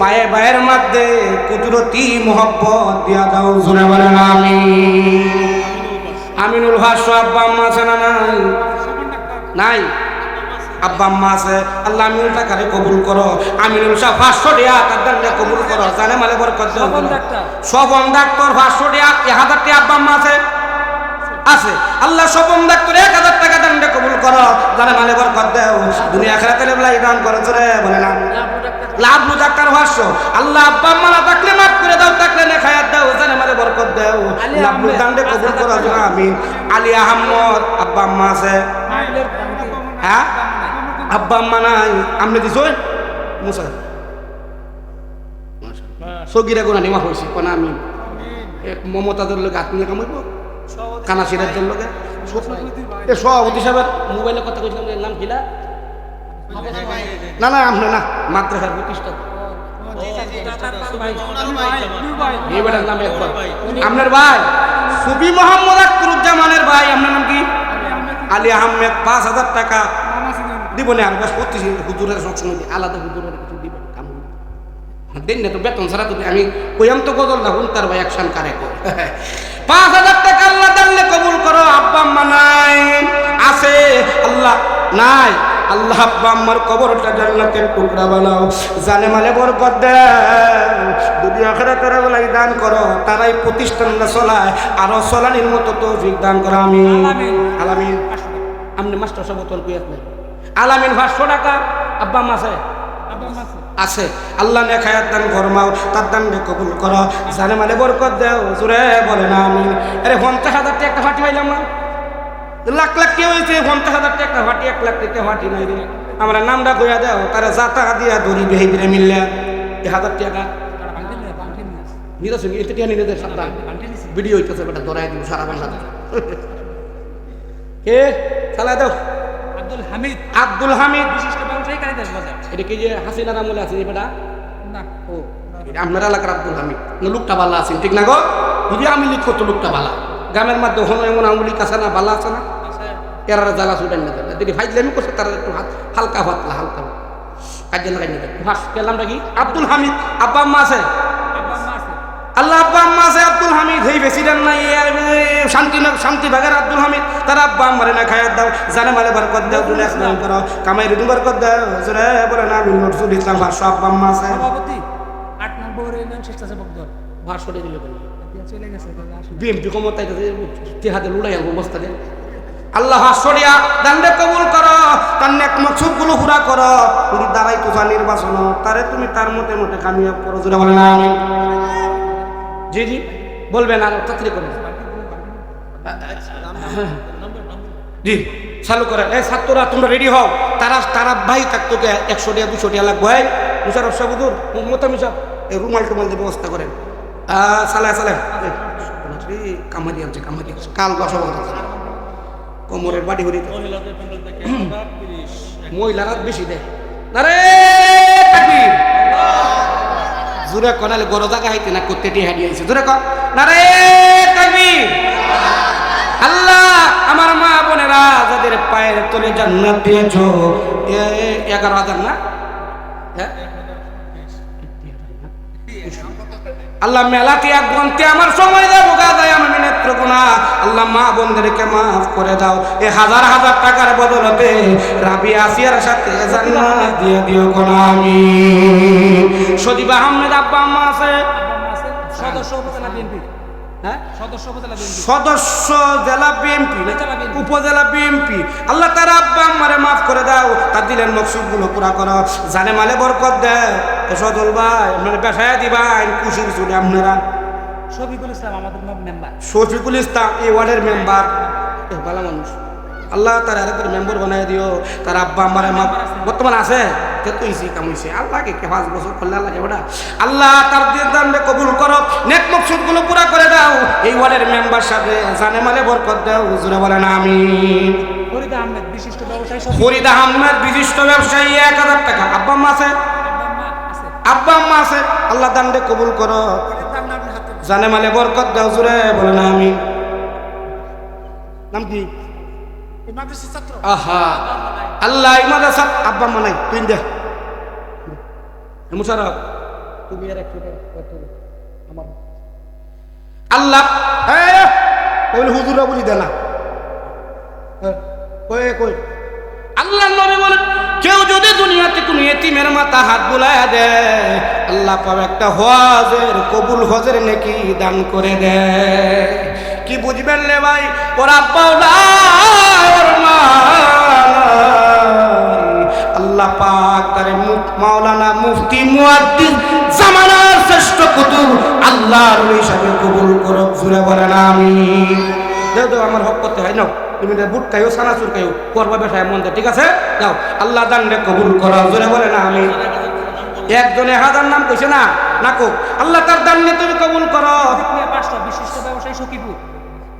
বায়ে বায়ের মধ্যে কুদরতি মোহব্বত দিয়া দাও বলেন আমি আমিনুল আব্বা আম্মা আছে না নাই? নাই? আব্বা আম্মা আছে। আল্লাহ আমিনুল টাকারে কবুল করো? আমিনুল সাহ পাঁচশো টাকা তার কবুল করো। জানে মালে বরকত স্বপন ডাক্তার। পাঁচশো টাকা এক হাজার আব্বা আম্মা আছে? আছে। আল্লাহ স্বপন ডাক্তার এক হাজার টাকা দান্ডে কবুল করো। জানে মালে দুনিয়া খেলাতে লেবলাই দান করেছে রে বলে না লাভ ডাক্তার ভাষ্য আল্লাহ আব্বা আম্মা না থাকলে মাফ করে দাও থাকলে না খায়াত দাও জানে মালে বরকত দাও। লাভ দান্ডে কবুল করো আমিন। আলী আহমদ আব্বা আম্মা আছে। হ্যাঁ? আব্বা আম্মা নাই। আমনে দিছ? মুসা। সগিরা গোনা নেওয়া হয়েছে কোন আমি এক মমতাদের লোক আত্মীয় কামাইব? কানা সিরাজদের লোকে এ সভাপতি সাহেবের মোবাইলে কথা কইছিলাম নাম কিলা না না, আপনি না, মাদ্রাসার একবার। আপনার ভাই, সুফি মোহাম্মদ আখতারুজ্জামানের ভাই, আপনার নাম কি? আলী আহমেদ, পাঁচ হাজার টাকা। দিব না আর বাস করতেছি হুজুরের সবসময় আলাদা হুজুরের কিছু হইলে। দিন না তো বেতন ছাড়া তো আমি কইয়াম তো গদল না হুন তার ভাই একশন কারে কর পাঁচ হাজার টাকা আল্লাহ জানলে কবুল করো, আব্বা আম্মা নাই, আছে, আল্লাহ নাই। আল্লাহ আব্বা আম্মার কবরটা জান্নাতের টুকরা বানাও। জানে মালে বরকত দেও দুনিয়া আখেরা তারা বেলায় দান করো তারাই প্রতিষ্ঠানটা চলায় আরও চলানির মতো তৌফিক দান করো আমি আলামিন। আপনি মাস্টার সব তোর নাই আলামিন পাঁচশো টাকা। আব্বা আম্মা আছে? আছে। আল্লাহ নে খায়াত দান ফরমাও তার দান রে কবুল করো। জানে মানে বরকত দেও জুরে বলে না আমি আরে পঞ্চাশ হাজার টাকা ফাটি পাইলাম না? লাখ লাখ কে হয়েছে পঞ্চাশ হাজার টাকা ফাটি এক লাখ টাকা ফাটি নাই রে আমরা নামটা কইয়া দেও তারা যা টাকা দিয়া দড়ি বেহি দিলে মিললে। এক হাজার টাকা নিরাশ এটা টিয়া নিলে সাবধান। ভিডিও হইতেছে বেটা ধরাই দিব সারা বাংলাদেশ। কে? চালাই দাও। আব্দুল হামিদ। আব্দুল হামিদ। বিশিষ্ট ব্যবসায়ী কালিদাস বাজার। এটা কি যে হাসিনার আমলে আছে বেটা? না। ও আপনার এলাকার আব্দুল হামিদ। লোকটা বালা আছেন ঠিক না গো? যদি আমি লিখো তো লোকটা বালা। গ্রামের মধ্যে হনো এমন আমলি কাছে না বালা আছে না? এরা জ্বালা ছুটাই না দেয় যদি ফাইজলামি করছে তারা একটু হাত হালকা পাতলা হালকা কাজে লাগাই না দেয় ফার্স্ট নামটা কি আব্দুল হামিদ আব্বা আম্মা আছে? আছে। আল্লাহ আব্বা আম্মা আছে আব্দুল হামিদ। এই প্রেসিডেন্ট নাই শান্তি শান্তি ভাগের আব্দুল হামিদ। তার আব্বা আম্মারে না খায়াত দাও জানে মালে বরকত দাও দুনিয়া করো কামাই রুদু বরকত দাও জোরে বলে না বিন নরসুল ইসলাম ভাষ্য আব্বা আম্মা আছে। সভাপতি আট নম্বর ইউনিয়ন স্বেচ্ছাসেবক দল ভাষ্য দিয়ে দিল বিএমপি ক্ষমতায় লুড়াই আলবো অবস্থা দেন আল্লাহ হাসরিয়া দান্ডে কবুল করো, তার নেক মকসুদগুলো পুরা করো। পুরি দ্বারাই তোষা নির্বাচন, তারে তুমি তার মতে মতে কামিয়াব করো, জোরে বলে না জি জি, বলবেন আর তাড়াতাড়ি করেন জি, চালু করেন এই ছাত্ররা, তোমরা রেডি হও। তারা তারা ভাই থাকতো একশো টাকা দুশো টাকা লাগবে ভাই মুশারফ সাহুদুর মোতামি সাহেব এই রুমাল টুমাল দিয়ে ব্যবস্থা করেন। চালায় চালায় কামাদি আনছে কামাদি আছে কাল বলতে কোমরের বাড়ি হরি মহিলারা বেশি দেয়। তাকবীর। জোরে কনালে গরো জায়গা হাইতে না করতে টিয়ে হারিয়ে জোরে কর। তাকবীর। আল্লাহ আমার মা বোনেরা যাদের পায়ের তলে জান্নাত দিয়েছ এ এগারো হাজার না? হ্যাঁ? আল্লাহ মেলাকে এক গ্রন্থে আমার সময় দেবো গাদায় আমি নেত্র গোনা আল্লাহ মা বোনদেরকে মাফ করে দাও। এ হাজার হাজার টাকার বদলতে রাবি আসিয়ার সাথে জান্নাত দিয়ে দিও গোনা আমি সজীব আহমেদ আব্বা আম্মা আছে? আছে। সদস্য বিএনপি। হ্যাঁ সদস্য সদস্য জেলা বিএনপি উপজেলা বিএনপি। আল্লাহ তার আব্বা আম্মারে মাফ করে দাও। তার দিলেন মকসুদগুলো পুরা করো। জানে মালে বরকত দেয় সজল ভাই মানে পেশায় দিবাই কুশির চুলে আপনারা। শফিকুল ইসলাম আমাদের মেম্বার। শফিকুল ইসলাম এই ওয়ার্ডের মেম্বার। ভালো মানুষ। আল্লাহ তার আরেকবার মেম্বার বানাই দিও। তার আব্বা আমার মা বর্তমান আছে? কে তো ইসি কামাইছে আল্লাহকে কে পাঁচ বছর করলে আল্লাহ ওটা আল্লাহ তার দিয়ে দান্ডে কবুল করো নেক মকসুদগুলো পুরা করে দাও এই ওয়ার্ডের মেম্বার সাথে জানে মালে বরকত দাও হুজুরে বলেন আমি ফরিদা আহমেদ বিশিষ্ট ব্যবসায়ী ফরিদ আহমেদ বিশিষ্ট ব্যবসায়ী এক হাজার টাকা। আব্বা আম্মা আছে? আব্বা আম্মা আছে। আল্লাহ দান্ডে কবুল করো। জানে মালে বরকত দাও জুড়ে বলেন আমি নাম কি? আহা। আল্লাহ ইমাদা সাহ আব্বা আম্মা নাই তুই দে। মুশারফ। তুমি আর একটু আমার আল্লাহ ওই হুজুরা বলি দে না। হ্যাঁ, কই কই? আল্লাহ নবী বলেন কেউ যদি দুনিয়াতে কোন এতিমের মাথা হাত বুলায় দেয় আল্লাহ পাবে একটা হজের কবুল হজের নাকি দান করে দেয় কি বুঝবেন রে ভাই? ওর আব্বাও নাই, ওর মা। আল্লাহ পাক মাওলানা মুফতি জামানার শ্রেষ্ঠ কুতুব, আল্লাহর হিসাবে কবুল জুড়ে আমি আমার হক করতে হয়, নাও। তুমি বুট খাইও সানাচুর খাইও করবা বেসায় মন ঠিক আছে? যাও আল্লাহ দান রে কবুল করো, জুড়ে বলে না আমি একজনে হাজার নাম কইছে না? নাকো আল্লাহ তার দান তুমি কবুল করো। বিশিষ্ট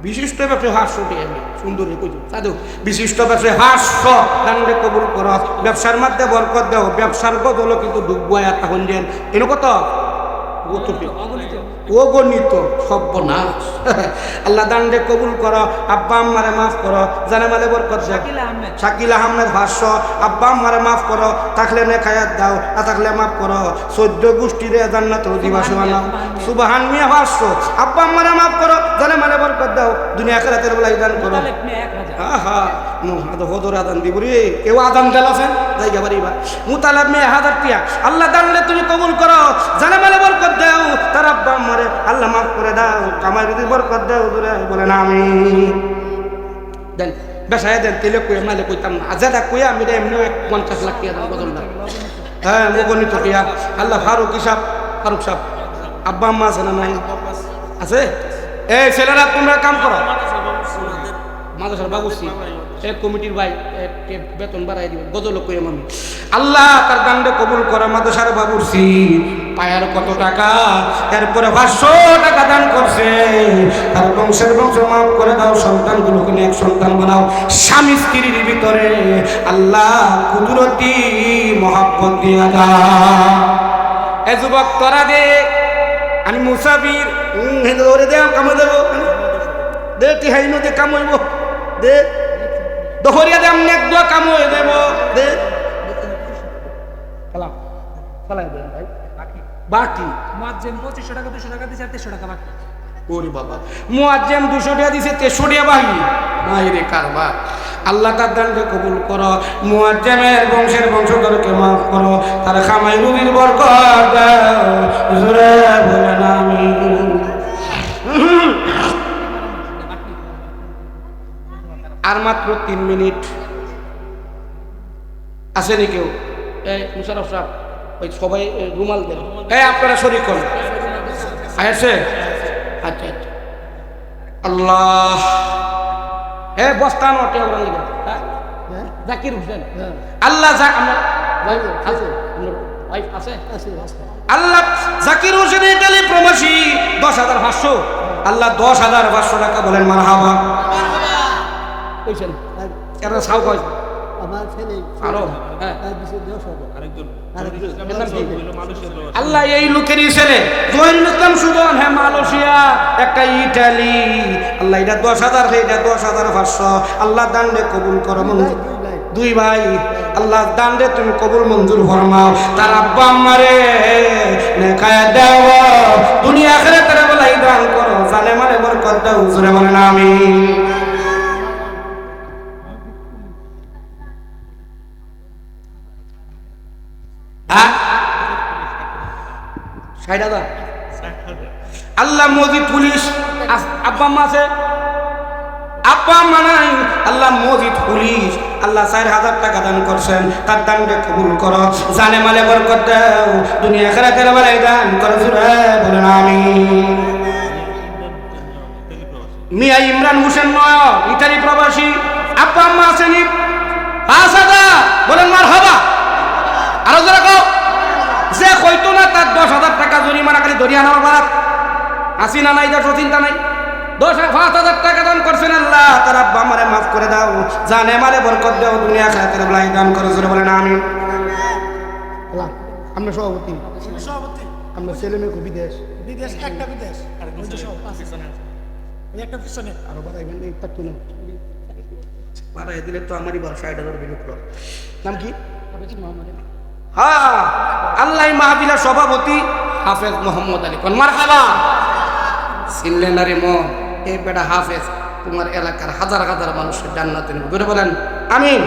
বিশিষ্ট ব্যবসায় হাস্যটি আমি সুন্দরী কই সাধু, বিশিষ্ট ব্যবসায়ী হাস্য দানরে কবুল কর। ব্যবসার মধ্যে বরকত দেও, ব্যবসার বদলও কিন্তু ডুববো তখন যেন এর কত অগণিত সর্বনাশ। আল্লাহ দান্ডে কবুল করো আব্বা আম্মারে মাফ করো জানে মালে বরকত শাকিল আহমেদ। ভাষ্য আব্বা আম্মারে মাফ করো থাকলে নে খায়াত দাও না থাকলে মাফ করো। চোদ্দ গোষ্ঠীরে জান্নাত দিবাসী বানাও সুবাহান মিয়া। ভাষ্য আব্বা আম্মারে মাফ করো জানে মালে বরকত দাও দুনিয়া খেলাতের বেলায় দান করো। আহা। হদর আদান দিব রে। কেউ আদান দেল জায়গা বাড়ি মুতালাব মে হাজার তুমি কবুল করো। জানে মালে বরকত দাও। তার আব্বা আম্মারে আল্লাহ মাফ করে দাও। কামাই যদি বরকত দাও দূরে। বলে না আমি দেন, বেসায় দেন, তেলে কই মালে কইতাম না। আজাদা কইয়া আমি এমনি পঞ্চাশ লাখ টিয়া দাম বদল না হ্যাঁ মুগনিত টিয়া। আল্লাহ ফারুক হিসাব, ফারুক সাহেব। আব্বা আম্মা না নাই? আছে? এই ছেলেরা, তোমরা কাম করো। মাদ্রাসার বাবুসি এক কমিটির ভাই বেতন বাড়াই দিবেন গজল কই আমি আল্লাহ তার দান্ডে কবুল করে মাদ্রাসার বাবুসি পায়ার কত টাকা এরপরে পাঁচশো টাকা দান করছে তার বংশের বংশ মাফ করে দাও সন্তানগুলোকে এক সন্তান বানাও স্বামী স্ত্রীর ভিতরে আল্লাহ কুদরতি মহাব্বত দিয়া দা এ যুবক তোরা দে আমি মুসাফির ধরে দে কামে দেবো দে তিহাই নদী কামইব দে দহরিয়া দে আমনে এক দোয়া কামই দেব দে। সালাম। সালাম দেন ভাই। বাকি? বাকি। মুয়াজ্জেম পঁচিশশো টাকা দুশো টাকা দিচ্ছে আর তেরোশো টাকা বাকি। ওরে বাবা। মুয়াজ্জেম দুশো টাকা দিছে তেরোশো টাকা বাহি নাই রে কারবার। আল্লাহ তার দানকে কবুল করো। মুয়াজ্জেমের বংশের বংশধরকে মাফ করো। তার খামাই রুবির বরকত। দাও জোরে বলেন আমি আর মাত্র তিন মিনিট। আসেনি কেউ? এই মুশারফ সাহেব ওই সবাই এ, রুমাল দেন এই আপনারা শরীর করুন আছে আচ্ছা আচ্ছা। আল্লাহ। এ বস্তান হ্যাঁ? জাকির হোসেন। আল্লাহ আল্লাহ জাকির হোসেন ইটালি প্রবাসী দশ হাজার পাঁচশো। আল্লাহ দশ হাজার পাঁচশো টাকা বলেন মার হাবা কইছেন? এরা সাউ কয়। আমার ছেলে আরও? হ্যাঁ। দিছে দশ হাজার আরেকজন আরেকজন। এর নাম কি? মানুষের আল্লাহ এই লোকেরই ছেলে। জহিরুল ইসলাম সুজন হ্যাঁ মালয়েশিয়া একটা ইটালি। আল্লাহ এটা দশ হাজার এটা দশ হাজার পাঁচশো। আল্লাহ দান্ডে কবুল করো মঞ্জুর দুই ভাই আল্লাহ দান্ডে তুমি কবুল মঞ্জুর ফরমাও। তার আব্বা আমারে নেখায় দাও। দুনিয়া আখেরে তারা বলাই দান করো। জালে মারে বরকত দাও জোরে বলেন আমি ষাট হাজার আল্লাহ মোদি পুলিশ আব্বা আম্মা আছে? আব্বা আম্মা নাই। আল্লাহ মসজিদ পুলিশ আল্লাহ চার হাজার টাকা দান করছেন। তার দানকে কবুল করো। জানে মালে বরকত দাও। দুনিয়া খেলা তেরা বেলায় দান করো বলেন আমি মিয়া ইমরান হোসেন নয় ইতালি প্রবাসী। আব্বা আম্মা আসেনি পাঁচ হাজার বলেন মার হবা আরও যারা কও। যে কইতো না তার দশ হাজার টাকা জরিমানা খালি ধরিয়া নেওয়ার বারাত। আসি না নাই দেশ চিন্তা নাই। দশ পাঁচ হাজার টাকা দান করছেন আল্লাহ তার আব্বা আমারে মাফ করে দাও। জানে মারে বরকত দাও দুনিয়া খাতের বেলায় দান করে জোরে বলেন আমি আমরা সভাপতি। সভাপতি। আমরা ছেলে মেয়ে খুব বিদেশ বিদেশ একটা বিদেশ। সব একটা পিছনে আরও বাড়াইবেন এই তার তুলে বাড়াই দিলে তো আমারই বার ষাট হাজার নাম কি? হ্যাঁ আল্লাহ মাহফিলের সভাপতি হাফেজ মোহাম্মদ আলী। কোন মার চিনলেন আরে মন? এই বেটা হাফেজ, তোমার এলাকার হাজার হাজার মানুষের জান্নাতে নেবে। ধরে বলেন, আমিন।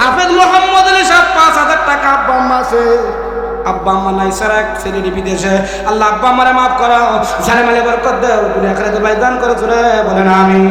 হাফেজ মোহাম্মদ আলী সাহেব, পাঁচ হাজার টাকা আব্বা আম্মা আছে। আব্বা আম্মা নাই স্যার এক ছেলেটি বিদেশে। আল্লাহ আব্বা আম্মারে মাফ করো, জানে মালে বরকত দাও, দুনিয়া আখেরাতে ভাই দান করে চলে বলেন, আমিন।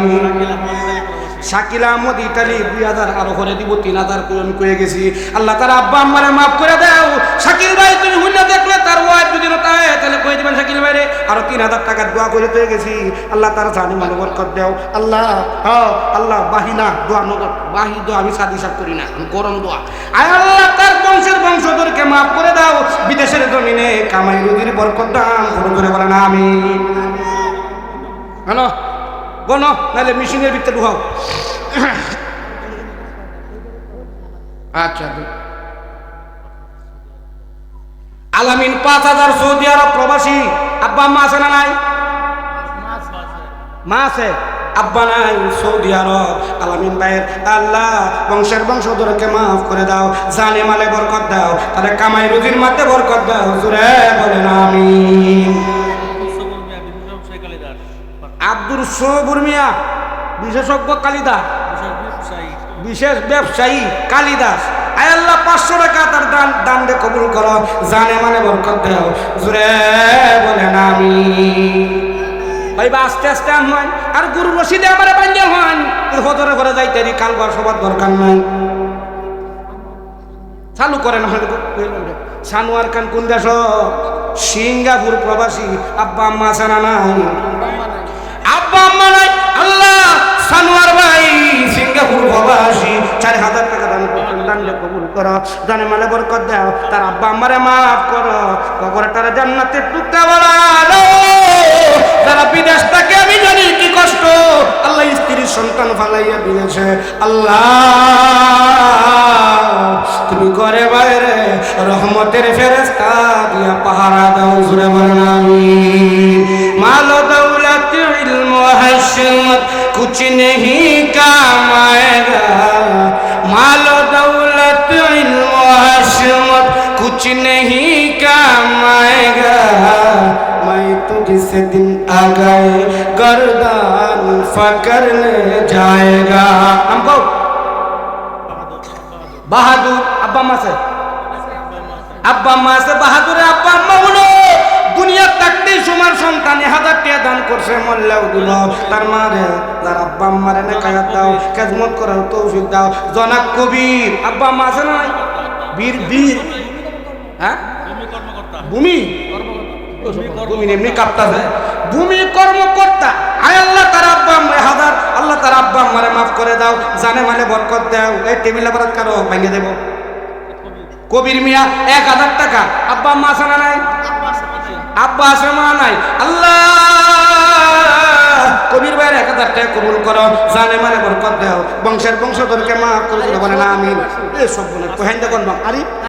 শাকিল আহমদ ইটালি দুই হাজার আরও করে দিব, তিন হাজার পূরণ করে গেছি। আল্লাহ তার আব্বা আম্মারে মাফ করে দাও। শাকিল ভাই, তুমি হুন্না দেখলে, তার ওয়াইফ যদি নতায় তাহলে কয়ে দিবেন শাকিল ভাইরে? আরও তিন হাজার টাকার দোয়া করে পেয়ে গেছি। আল্লাহ তার জানি মানে বরকত দাও। আল্লাহ হ্যাঁ আল্লাহ বাহিনা দোয়া নগর বাহি দোয়া আমি সাদি করি না গরম দোয়া। আয় আল্লাহ, তার বংশের বংশধরকে মাফ করে দাও। বিদেশের জমিনে কামাই রুজির বরকত দান করে বলেন আমি হ্যালো। গণ নাহলে মেশিনের ভিতরে ঢুকাও। আচ্ছা আলামিন পাঁচ হাজার সৌদি আরব প্রবাসী আব্বা আম্মা আছে না নাই? মা আছে। আব্বা নাই সৌদি আরব। আলামিন ভাইয়ের আল্লাহ বংশের বংশধরকে মাফ করে দাও জানে মালে বরকত দাও তাহলে কামাই রুজির মাঠে বরকত দাও জুড়ে বলেন আমিন। আব্দুর সবুর বিশেষজ্ঞ কালিদাস। বিশেষ ব্যবসায়ী কালিদাস। আয় আল্লাহ, পাঁচশো টাকা তার দান দান দে কবুল করো। জানে মানে বরকত দেও। জুড়ে বলেন আমি ভাই বা আস্তে আস্তে আন হয় আর গুরু রশিদে আমার বান্ধে হন। হজরে ঘরে যাইতে কাল বার সবার দরকার নাই। চালু করেন সানোয়ার খান কোন দেশ? সিঙ্গাপুর প্রবাসী। আব্বা, আম্মা না নাই? সিঙ্গাপুর প্রবাসী চার হাজার টাকা দান করছেন দান কবুল করো। জানে মানে বরকত দাও, তার আব্বা আম্মারে মাফ করো। কবরে তারা জান্নাতের টুকটা বাড়ালো যারা বিদেশ থাকে, আমি জানি কি কষ্ট। আল্লাহ স্ত্রীর সন্তান ফালাইয়া দিয়েছে। আল্লাহ, তুমি ঘরে বাইরে রহমতের ফেরেস্তা দিয়া পাহারা দাও জুড়ে বলেন, আমিন। মাল দৌলত ইলম হশমত कुछ नहीं काम आएगा मालो दौलत इल्मत कुछ नहीं काम आएगा मैं तुझ दिन आ गए गर्दान फकर ले जाएगा हमको बहादुर अब्बा माँ से अब्बा माँ से बहादुर अब्बा अम्मा দুনিয়ার থাকতেই সমান সন্তানে হাজার টাকা দান করছে, মল্লাও দিল। তার মারে, তার আব্বা আম্মারে না কায়াত দাও খেজমত করার তৌফিক দাও। জনাক কবির, আব্বা আম্মা আছে না? বীর বীর। হ্যাঁ? ভূমি? ভূমি এমনি কাঁপতাছে ভূমি কর্মকর্তা। আয় আল্লাহ তার আব্বা হাজার। আল্লাহ তার আব্বা আম্মারে মাফ করে দাও, জানে মানে বরকত দাও। এই টেবিলে বরাত কারও ভেঙে দেবো? কবির মিয়া, এক হাজার টাকা। আব্বা আম্মা আছে না নাই? আব্বা আছে মা নাই। আল্লাহ! কবির ভাইয়ের এক হাজার টাকা কবুল করো। জানে মানে বরকত দাও। বংশের বংশধরকে মাফ করে বলে না আমি এসব বলে কোহেন দেখুন আরে